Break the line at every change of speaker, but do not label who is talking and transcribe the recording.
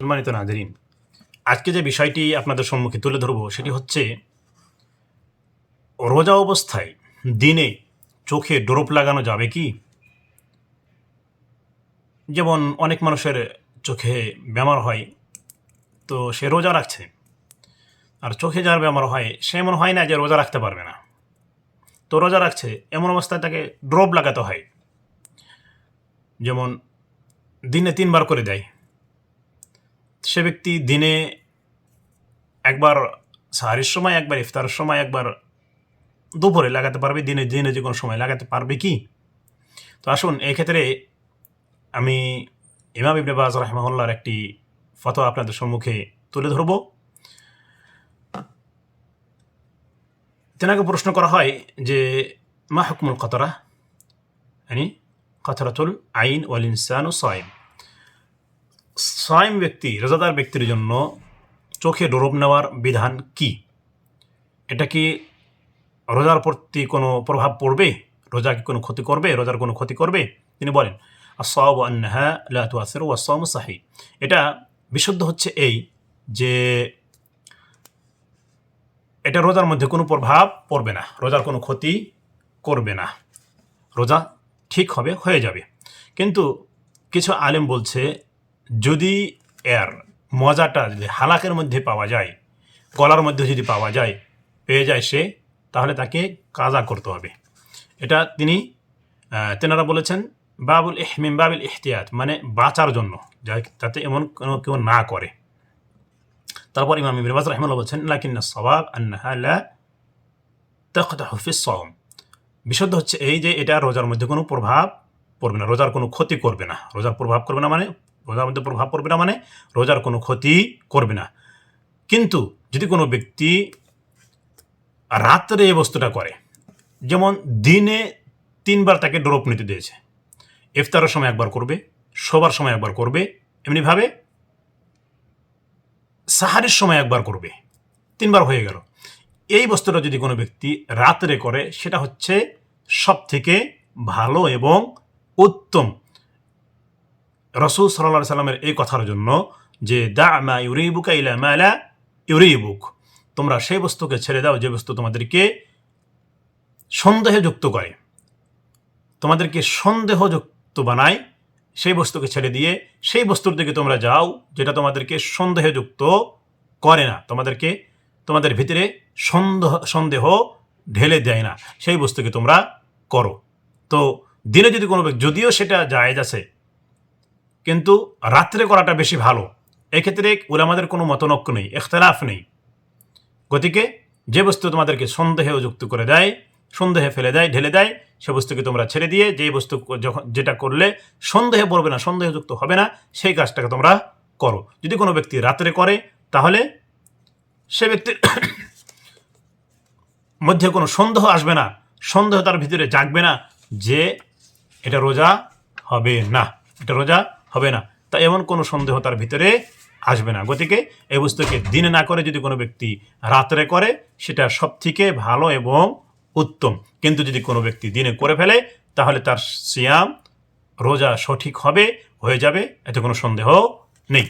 সম্মানিত নাজরিন, আজকে যে বিষয়টি আপনাদের সম্মুখে তুলে ধরবো সেটি হচ্ছে, রোজা অবস্থায় দিনে চোখে ড্রপ লাগানো যাবে কি? যেমন অনেক মানুষের চোখে বেমার হয়, তো সে রোজা রাখছে। আর চোখে যার বেমার হয়, সে এমন হয় না যে রোজা রাখতে পারবে না। তো রোজা রাখছে, এমন অবস্থায় তাকে ড্রপ লাগাতে হয়। যেমন দিনে তিনবার করে দেয় সে ব্যক্তি দিনে একবার সাহারির সময়, একবার ইফতারের সময়, একবার দুপুরে লাগাতে পারবে, দিনে দিনে যে কোনো সময় লাগাতে পারবে কি? তো আসুন, এক্ষেত্রে আমি ইমাম ইবনে বাজ রহমাউল্লাহর একটি ফটো আপনাদের সম্মুখে তুলে ধরব। তেনাকে প্রশ্ন করা হয় যে, মা হুকমুল কতরা? মানে কতরাতুল আইন ওয়াল ইনসান ও সাইম সাইম ব্যক্তি, রোজাদার ব্যক্তির জন্য চোখে ডোরব নেওয়ার বিধান কি? এটা কি রোজার প্রতি কোনো প্রভাব পড়বে? রোজা কি কোনো ক্ষতি করবে? রোজার কোনো ক্ষতি করবে? তিনি বলেন আসব আন্নাহা লা তুয়াসির ওয়াসম সাহি এটা বিশুদ্ধ হচ্ছে এই যে এটা রোজার মধ্যে কোনো প্রভাব পড়বে না, রোজার কোনো ক্ষতি করবে না। রোজা ঠিক হবে, হয়ে যাবে। কিন্তু কিছু আলেম বলছে যদি এর মজাটা যদি হালাকের মধ্যে পাওয়া যায় গলার মধ্যে যদি পাওয়া যায়, পেয়ে যায় সে, তাহলে তাকে কাজা করতে হবে। এটা তিনি তেনারা বলেছেন, বাবুল ইহমিম বাবুল ইহতিয়াত মানে বাঁচার জন্য যাতে এমন কোনো কেউ না করে। তারপর ইমাম ইবনে বাজ রাহিমাহুল্লাহ বলছেন লাকিন সওয়াব আন্নাহা লা তাকদাহু ফিস সাওম বিশুদ্ধ হচ্ছে এই যে এটা রোজার মধ্যে কোনো প্রভাব পড়বে না, রোজার কোনো ক্ষতি করবে না। রোজার প্রভাব করবে না মানে রোজার মধ্যে প্রভাব পড়বে না মানে রোজার কোনো ক্ষতি করবে না। কিন্তু যদি কোনো ব্যক্তি রাত্রে এই বস্তুটা করে, যেমন দিনে তিনবার তাকে ড্রপ নিতে দিয়েছে, ইফতারের সময় একবার করবে, শোবার সময় একবার করবে, এমনিভাবে সাহারির সময় একবার করবে, তিনবার হয়ে গেল। এই বস্তুটা যদি কোনো ব্যক্তি রাত্রে করে, সেটা হচ্ছে সব থেকে ভালো এবং উত্তম রসুল সাল্লা সাল্লামের এই কথার জন্য যে দা মা ইউরিবুকা ইলা মালা ইউরিবুক। তোমরা সেই বস্তুকে ছেড়ে দাও, যে বস্তু তোমাদেরকে সন্দেহে যুক্ত করে। তোমাদেরকে সন্দেহযুক্ত বানায়, সেই বস্তুকে ছেড়ে দিয়ে সেই বস্তুর দিকে তোমরা যাও, যেটা তোমাদেরকে সন্দেহযুক্ত করে না। তোমাদেরকে, তোমাদের ভিতরে সন্দেহ সন্দেহ ঢেলে দেয় না। সেই বস্তুকে তোমরা করো। তো দিনে যদি কোনো যদিও সেটা জায়েজ আছে কিন্তু রাত্রে করাটা বেশি ভালো। এক্ষেত্রে ওলামাদের কোনো মতনক্য নেই, এখতলাফ নেই। গতিকে যে বস্তু তোমাদেরকে সন্দেহে যুক্ত করে দেয়, সন্দেহে ফেলে দেয়, ঢেলে দেয়, সে বস্তুকে তোমরা ছেড়ে দিয়ে যেই বস্তু যখন যেটা করলে সন্দেহে পড়বে না সন্দেহযুক্ত হবে না, সেই কাজটাকে তোমরা করো। যদি কোনো ব্যক্তি রাত্রে করে, তাহলে সে ব্যক্তির মধ্যে কোনো সন্দেহ আসবে না, সন্দেহ তার ভিতরে জাগবে না যে এটা রোজা হবে না, এটা রোজা হবে না। তা এমন কোনো সন্দেহ তার ভিতরে আসবে না। গতিকে এই বস্তুকে দিনে না করে যদি কোনো ব্যক্তি রাত্রে করে, সেটা সব থেকে ভালো এবং উত্তম। কিন্তু যদি কোনো ব্যক্তি দিনে করে ফেলে, তাহলে তার সিয়াম রোজা সঠিক হবে, হয়ে যাবে, এতে কোনো সন্দেহ নেই।